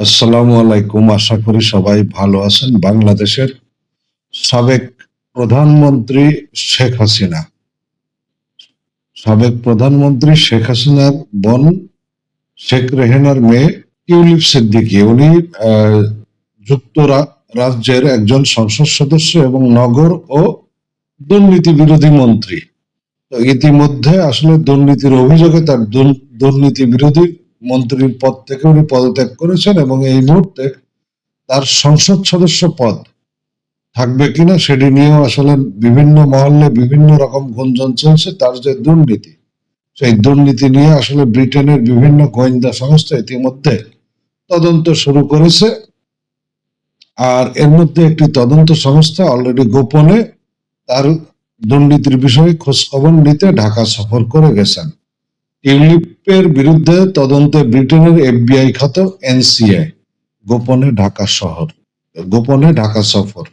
আসসালামু আলাইকুম। আশা করি সবাই ভালো আছেন। বাংলাদেশের সাবেক প্রধানমন্ত্রী শেখ হাসিনা। সাবেক প্রধানমন্ত্রী শেখ হাসিনার বোন শেখ রেহেনার মেয়ে টিউলিপ সিদ্দিকী। উনি আহ, যুক্তরা রাজ্যের একজন সংসদ সদস্য এবং নগর ও দুর্নীতি বিরোধী মন্ত্রী। ইতিমধ্যে আসলে দুর্নীতির অভিযোগে তার দুর- দুর্নীতি বিরোধী মন্ত্রীর পদ থেকে উনি পদত্যাগ করেছেন এবং এই মুহূর্তে তার সংসদ সদস্য পদ থাকবে কিনা সেটি নিয়েও আসলে বিভিন্ন মহল্লে বিভিন্ন রকম গুঞ্জন চলছে, তার যে দুর্নীতি, সেই দুর্নীতি নিয়ে আসলে ব্রিটেনের বিভিন্ন গোয়েন্দা সংস্থা ইতিমধ্যে তদন্ত শুরু করেছে। আর এর মধ্যে একটি তদন্ত সংস্থা অলরেডি গোপনে তার দুর্নীতির বিষয়ে খোঁজখবর নিতে ঢাকা সফর করে গেছেন। টিউলিপের বিরুদ্ধে তদন্তে ব্রিটেনের এফবিআই খাত এনসিআই, গোপনে ঢাকা শহর, গোপনে ঢাকা সফর।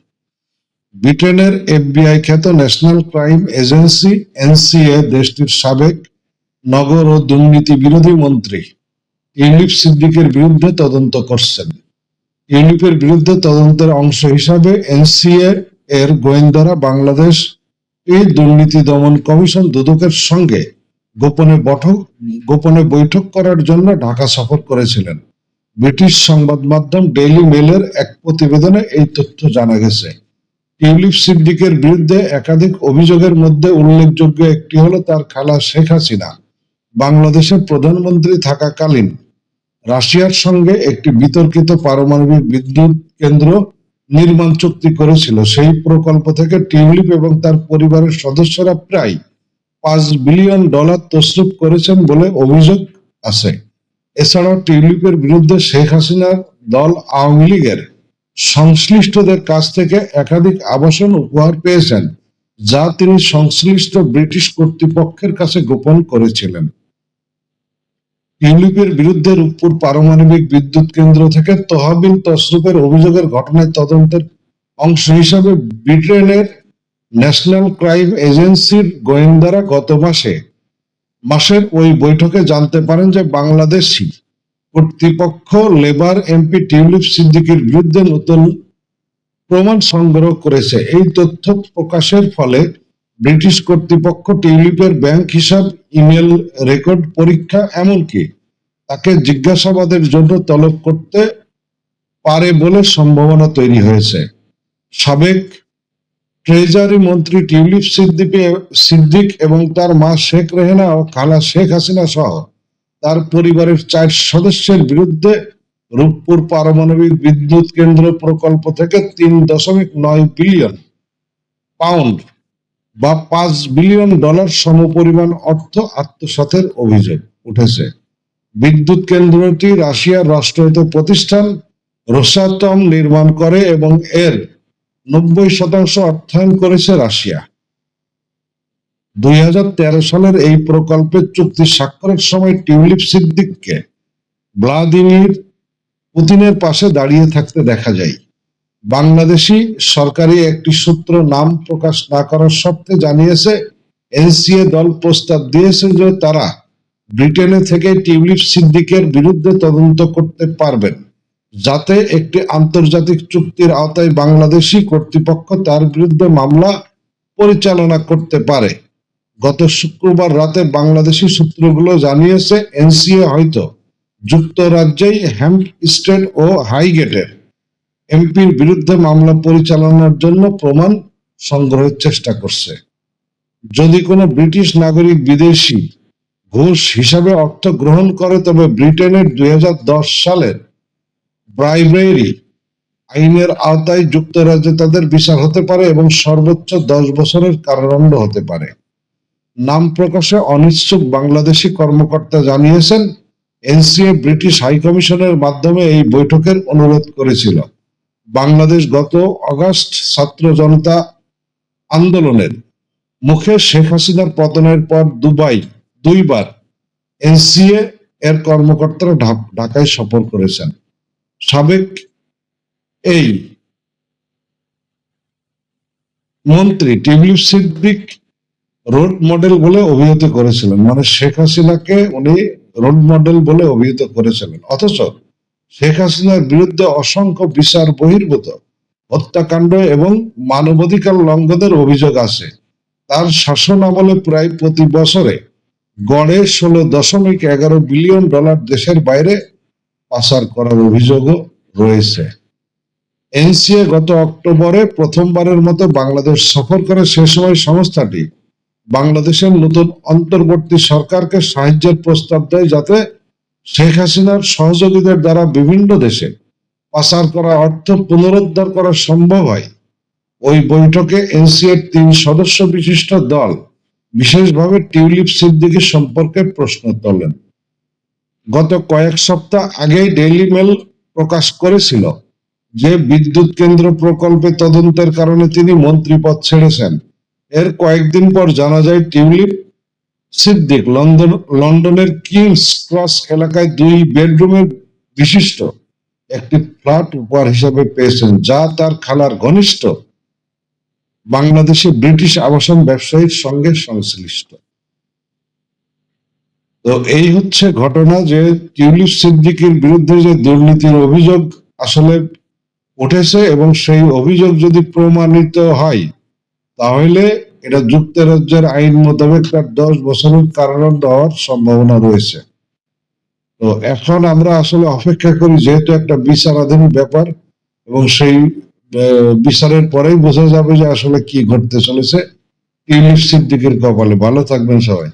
ব্রিটেনের এফবিআই খ্যাত ন্যাশনাল ক্রাইম এজেন্সি এনসিএ দেশটির সাবেক নগর ও দুর্নীতি বিরোধী মন্ত্রী ইউলিপ সিদ্দিকের বিরুদ্ধে তদন্ত করছেন। ইউনিপের বিরুদ্ধে তদন্তের অংশ হিসাবে এনসিএ এর গোয়েন্দারা বাংলাদেশ এই দুর্নীতি দমন কমিশন দুদকের সঙ্গে গোপনে বঠক গোপনে বৈঠক করার জন্য ঢাকা সফর করেছিলেন। ব্রিটিশ সংবাদ মাধ্যম ডেইলি মেলের এক প্রতিবেদনে এই তথ্য জানা গেছে। টিউলিপ সিদ্দিকের বিরুদ্ধে একাধিক অভিযোগের মধ্যে উল্লেখযোগ্য একটি হলো তার খালা শেখ হাসিনা, বাংলাদেশের প্রধানমন্ত্রী থাকাকালীন। রাশিয়ার সঙ্গে একটি বিতর্কিত পারমাণবিক বিদ্যুৎ কেন্দ্র নির্মাণ চুক্তি করেছিল। সেই প্রকল্প থেকে টিউলিপ এবং তার পরিবারের সদস্যরা প্রায় পাঁচ বিলিয়ন ডলার তসরুপ করেছেন বলে অভিযোগ আছে। এছাড়াও টিউলিপের বিরুদ্ধে শেখ হাসিনার দল আওয়ামী লীগের সংশ্লিষ্টদের কাছ থেকে একাধিক আবাসন উপহার পেয়েছেন, যা তিনি সংশ্লিষ্ট ব্রিটিশ কর্তৃপক্ষের কাছে গোপন করেছিলেন। টিউলিপের বিরুদ্ধে রূপপুর পারমাণবিক বিদ্যুৎ কেন্দ্র থেকে তহবিল তসরুপের অভিযোগের ঘটনায় তদন্তের অংশ হিসাবে ব্রিটেনের ন্যাশনাল ক্রাইম এজেন্সির গোয়েন্দারা গত মাসে, মাসের ওই বৈঠকে জানতে পারেন যে বাংলাদেশি কর্তৃপক্ষ লেবার এমপি টিউলিপ সিদ্দিকির বিরুদ্ধে নতুন প্রমাণ সংগ্রহ করেছে। এই তথ্য প্রকাশের ফলে ব্রিটিশ কর্তৃপক্ষ টিউলিপের ব্যাংক হিসাব, ইমেল রেকর্ড পরীক্ষা এমনকি তাকে জিজ্ঞাসাবাদের জন্য তলব করতে পারে বলে সম্ভাবনা তৈরি হয়েছে। সাবেক ট্রেজারি মন্ত্রী টিউলিপ সিদ্দিকে সিদ্দিক এবং তার মা শেখ রেহেনা ও খালা শেখ হাসিনা সহ তার পরিবারের চার সদস্যের বিরুদ্ধে রূপপুর পারমাণবিক বিদ্যুৎ কেন্দ্র প্রকল্প থেকে তিন দশমিক নয় বিলিয়ন পাউন্ড বা পাঁচ বিলিয়ন ডলার সমপরিমাণ অর্থ আত্মসাতের অভিযোগ উঠেছে। বিদ্যুৎ কেন্দ্রটি রাশিয়ার রাষ্ট্রায়ত্ত প্রতিষ্ঠান রোসাটম নির্মাণ করে এবং এর নব্বই শতাংশ অর্থায়ন করেছে রাশিয়া। দুই হাজার তেরো সালের এই প্রকল্পের চুক্তি স্বাক্ষরের সময় টিউলিপ সিদ্দিককে ভ্লাদিমির পুতিনের পাশে দাঁড়িয়ে থাকতে দেখা যায়। বাংলাদেশি সরকারি একটি সূত্র নাম প্রকাশ না করার শর্তে জানিয়েছে, এনসিএ দল প্রস্তাব দিয়েছে যে তারা ব্রিটেনে থেকে টিউলিপ সিদ্দিকের বিরুদ্ধে তদন্ত করতে পারবেন। যাতে একটি আন্তর্জাতিক চুক্তির আওতায় বাংলাদেশি কর্তৃপক্ষ তার বিরুদ্ধে মামলা পরিচালনা করতে পারে। গত শুক্রবার রাতে বাংলাদেশি সূত্রগুলো জানিয়েছে, এনসিএ হয়তো যুক্তরাজ্যেই হ্যাম্প স্টেট ও হাইগেটের এমপির বিরুদ্ধে মামলা পরিচালনার জন্য প্রমাণ সংগ্রহের চেষ্টা করছে। যদি কোনো ব্রিটিশ নাগরিক বিদেশি ঘুষ হিসাবে অর্থ গ্রহণ করে, তবে ব্রিটেনের দুই হাজার দশ সালের ব্রাইব্রেরি আইনের আওতায় যুক্তরাজ্যে তাদের বিচার হতে পারে এবং সর্বোচ্চ দশ বছরের কারাদণ্ড হতে পারে। নাম প্রকাশে অনিচ্ছুক বাংলাদেশি কর্মকর্তা জানিয়েছেন, এনসিএ ব্রিটিশ হাইকমিশনের মাধ্যমে এই বৈঠকের অনুরোধ করেছিল। বাংলাদেশ গত অগাস্ট ছাত্র জনতা আন্দোলনের মুখে শেখ হাসিনার পতনের পর দুবাই, দুইবার এনসিএ এর কর্মকর্তারা ঢাকায় সফর করেছেন। সাবেক এই মন্ত্রী টিউলিপ সিদ্দিক রোড মডেল বলে অভিহিত করেছিলেন। মানে শেখ হাসিনাকে উনি রোল মডেল বলে অভিহিত করেছিলেন। অথচ শেখ হাসিনার বিরুদ্ধে অসংখ্য বিচার বহির্ভূত, হত্যাকাণ্ড এবং মানবাধিকার লঙ্ঘনের অভিযোগ আছে। তার শাসন আমলে প্রায় প্রতি বছরে গড়ে ষোলো দশমিক এগারো বিলিয়ন ডলার দেশের বাইরে পাচার করার অভিযোগও রয়েছে। এনসিএ গত অক্টোবরে প্রথমবারের মতো বাংলাদেশ সফর করে সে সময় সংস্থাটি বাংলাদেশের নতুন অন্তর্বর্তী সরকারকে সাহায্যের প্রস্তাব দেয় যাতে শেখ হাসিনার সহযোগীদের দ্বারা বিভিন্ন দেশে পাচার করা অর্থ পুনরুদ্ধার করা সম্ভব হয়। ওই বৈঠকে এনসিএর তিন সদস্য বিশিষ্ট দল বিশেষভাবে টিউলিপ সিদ্দিকী সম্পর্কে প্রশ্ন তোলেন। গত কয়েক সপ্তাহ আগেই ডেইলি মেল প্রকাশ করেছিল যে বিদ্যুৎ কেন্দ্র প্রকল্পে তদন্তের কারণে তিনি মন্ত্রী পদ ছেড়েছেন। এর কয়েকদিন পর জানা যায়, টিউলিপ সিদ্দিক লন্ডন, লন্ডনের কিংস ক্রস এলাকায় দুই বেডরুমের বিশিষ্ট একটি ফ্ল্যাট উপহার হিসেবে পেয়েছেন, যা তার খালার ঘনিষ্ঠ বাংলাদেশে ব্রিটিশ আবাসন ব্যবসায়ীর সঙ্গে সংশ্লিষ্ট। তো এই হচ্ছে ঘটনা যে টিউলিপ সিদ্দিকের বিরুদ্ধে যে দুর্নীতির অভিযোগ আসলে উঠেছে এবং সেই অভিযোগ যদি প্রমাণিত হয়, তাহলে এটা যুক্তরাজ্যের আইন মোতাবেক তার দশ বছরের কারাদণ্ড হওয়ার সম্ভাবনা রয়েছে। তো এখন আমরা আসলে অপেক্ষা করি যেহেতু একটা বিচারাধীন ব্যাপার এবং সেই বিচারের পরেই বোঝা যাবে যে আসলে কি ঘটতে চলেছে। টিউলিপ সিদ্দিকের কপালে। ভালো থাকবেন সবাই।